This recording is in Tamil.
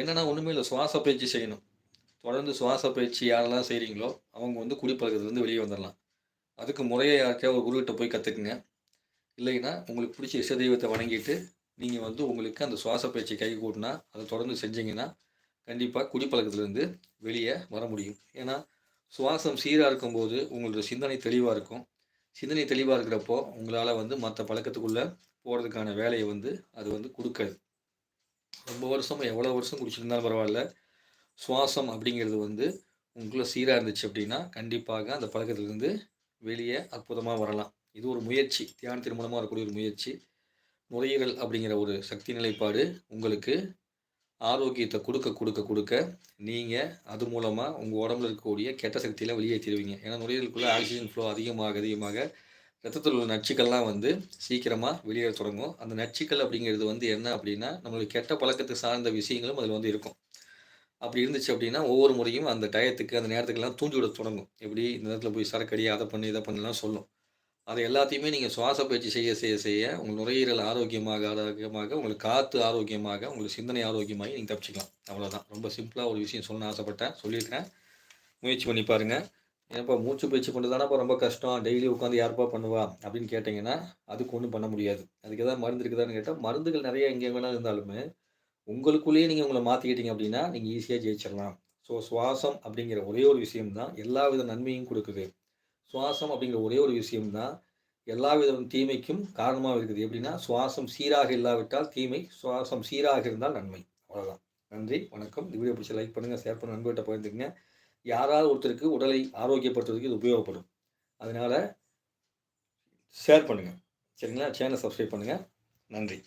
என்னென்னா ஒன்றுமே இல்லை. சுவாச பயிற்சி செய்யணும். தொடர்ந்து சுவாச பயிற்சி யாரெல்லாம் செய்கிறீங்களோ அவங்க வந்து குடிப்பழக்கத்துலேருந்து வெளியே வந்துடலாம் அதுக்கு முறையை யாருக்கையா ஒரு குருக்கிட்ட போய் கற்றுக்குங்க இல்லைன்னா உங்களுக்கு பிடிச்ச இஷ்ட தெய்வத்தை வணங்கிட்டு நீங்கள் வந்து உங்களுக்கு அந்த சுவாச பயிற்சி கை கூட்டினா அதை தொடர்ந்து செஞ்சீங்கன்னா கண்டிப்பாக குடிப்பழக்கத்துலேருந்து வெளியே வர முடியும். ஏன்னா சுவாசம் சீராக இருக்கும்போது உங்களோட சிந்தனை தெளிவாக இருக்கும். சிந்தனை தெளிவாக இருக்கிறப்போ உங்களால் வந்து மற்ற பழக்கத்துக்குள்ளே போகிறதுக்கான வேலையை வந்து அது வந்து கொடுக்காது. ரொம்ப வருஷம் எவ்வளோ வருஷம் குடிச்சிருந்தாலும் பரவாயில்ல. சுவாசம் அப்படிங்கிறது வந்து உங்களுக்குள்ளே சீராக இருந்துச்சு அப்படின்னா கண்டிப்பாக அந்த பழக்கத்துலேருந்து வெளியே அற்புதமாக வரலாம். இது ஒரு முயற்சி. தியானத்தின் மூலமாக வரக்கூடிய ஒரு முயற்சி. நுரையீரல் அப்படிங்கிற ஒரு சக்தி நிலைப்பாடு உங்களுக்கு ஆரோக்கியத்தை கொடுக்க கொடுக்க கொடுக்க நீங்கள் அது மூலமாக உங்கள் உடம்புல இருக்கக்கூடிய கெட்ட சக்தியெல்லாம் வெளியேற்றிடுவீங்க. ஏன்னா நுரையீரலுக்குள்ளே ஆக்சிஜன் ஃப்ளோ அதிகமாக அதிகமாக ரத்தத்தில் உள்ள நச்சுக்கள்லாம் வந்து சீக்கிரமாக வெளியேற தொடங்கும். அந்த நச்சுக்கள் அப்படிங்கிறது வந்து என்ன அப்படின்னா நம்மளுக்கு கெட்ட பழக்கத்தை சார்ந்த விஷயங்களும் அதில் வந்து இருக்கும். அப்படி இருந்துச்சு அப்படின்னா ஒவ்வொரு முறையும் அந்த டயத்துக்கு அந்த நேரத்துக்கெல்லாம் தூண்டி விட தொடங்கும். எப்படி? இந்த நேரத்தில் போய் சரக்கடி அதை பண்ணி இதை பண்ணலாம் சொல்லும். அதை எல்லாத்தையுமே நீங்கள் சுவாச பயிற்சி செய்ய செய்ய செய்ய உங்கள் நுரையீரல் ஆரோக்கியமாக ஆரோக்கியமாக உங்களுக்கு காற்று ஆரோக்கியமாக உங்களுக்கு சிந்தனை ஆரோக்கியமாகி நீங்கள் தப்பிச்சிக்கலாம். அவ்வளோதான் ரொம்ப சிம்பிளாக ஒரு விஷயம் சொல்லணும்னு ஆசைப்பட்டேன் சொல்லியிருக்கிறேன். முயற்சி பண்ணி பாருங்கள் ஏன்ப்பா மூச்சு பயிற்சி பண்ணுறதானப்பா ரொம்ப கஷ்டம். டெய்லி உட்காந்து யாருப்பா பண்ணுவா? அப்படின்னு கேட்டிங்கன்னா அதுக்கு ஒன்றும் பண்ண முடியாது. அதுக்கு ஏதாவது மருந்து இருக்குதான்னு கேட்டால் மருந்துகள் நிறைய எங்கே வேணாலும் இருந்தாலுமே உங்களுக்குள்ளேயே நீங்கள் உங்களை மாற்றிக்கிட்டீங்க அப்படின்னா நீங்கள் ஈஸியாக ஜெயிச்சிடலாம். ஸோ சுவாசம் அப்படிங்கிற ஒரே ஒரு விஷயம்தான் எல்லா வித நன்மையும் கொடுக்குது. சுவாசம் அப்படிங்கிற ஒரே ஒரு விஷயம்தான் எல்லா வித தீமைக்கும் காரணமாக இருக்குது. எப்படின்னா சுவாசம் சீராக இல்லாவிட்டால் தீமை சுவாசம் சீராக இருந்தால் நன்மை. அவ்வளோதான் நன்றி வணக்கம். இந்த வீடியோ பிடிச்சி லைக் பண்ணுங்கள் ஷேர் பண்ணுங்கள் நண்பர்கிட்ட பகிர்ந்துக்குங்க. யாராவது ஒருத்தருக்கு உடலை ஆரோக்கியப்படுத்துறதுக்கு இது உபயோகப்படும். அதனால் ஷேர் பண்ணுங்கள் சரிங்களா? சேனல் சப்ஸ்கிரைப் பண்ணுங்கள் நன்றி.